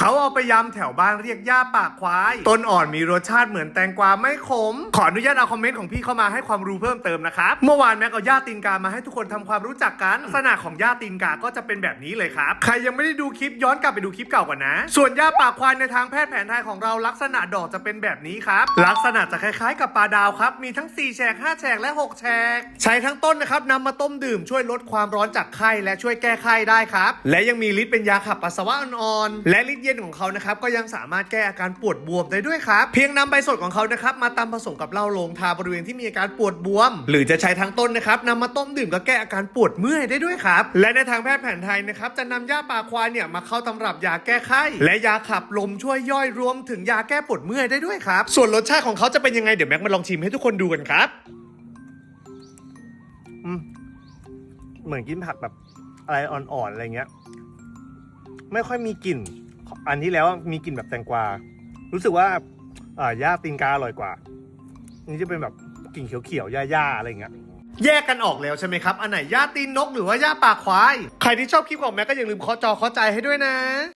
เขาเอาไปยำแถวบ้านเรียกย่าปากควาย ต้นอ่อนมีรสชาติเหมือนแตงกวาไม่ขม ขออนุญาตเอาคอมเมนต์ของพี่เข้ามาให้ความรู้เพิ่มเติมนะครับ เมื่อวานแม็กเอาย่าตีนกามาให้ทุกคนทำความรู้จักกันลักษณะของย่าตีนกาก็จะเป็นแบบนี้เลยครับ ใครยังไม่ได้ดูคลิปย้อนกลับไปดูคลิปเก่าก่อนนะ ส่วนย่าปากควายในทางแพทย์แผนไทยของเราลักษณะดอกจะเป็นแบบนี้ครับ ลักษณะจะคล้ายๆ กับปลาดาวครับ มีทั้ง4แฉก5แฉกและ 6แฉก ใช้ทั้งต้นนะครับนำมาต้มดื่มช่วยลดความร้อนจากไข้และช่วยแก้ไข้ได้ครับ และยังมีฤทธิ์เป็นยาขับปัสสาวะอ่อนๆและฤทธิ์ย็นของเขานะครับก็ยังสามารถแก้อาการปวดบวมได้ด้วยครับ เพียงนำใบสดของเขานะครับมาตำผสมกับเหล้าลงทาบริเวณที่มีอาการปวดบวม หรือจะใช้ทั้งต้นนะครับนำมาต้มดื่มก็แก้อาการปวดเมื่อยได้ด้วยครับ และในทางแพทย์แผนไทยนะครับจะนำหญ้าป่าควายเนี่ยมาเข้าตำรับยาแก้ไข้และยาขับลมช่วยย่อยรวมถึงยาแก้ปวดเมื่อยได้ด้วยครับ ส่วนรสชาติของเขาจะเป็นยังไงเดี๋ยวแม็กมาลองชิมให้ทุกคนดูกันครับเหมือนกินผักแบบอะไรอ่อนๆอะไรเงี้ย ไม่ค่อยมีกลิ่น อันที่แล้วมีกลิ่นแบบแตงกวา รู้สึกว่าอ่าหญ้าตีนกาอร่อยกว่า นี่จะเป็นแบบกลิ่นเขียวๆหญ้าๆอะไรเงี้ย แยกกันออกแล้วใช่ไหมครับ อันไหนหญ้าตีนนกหรือว่าหญ้าปากควาย ใครที่ชอบคลิปของแม็กก็อย่าลืมเคาะจอเคาะใจให้ด้วยนะ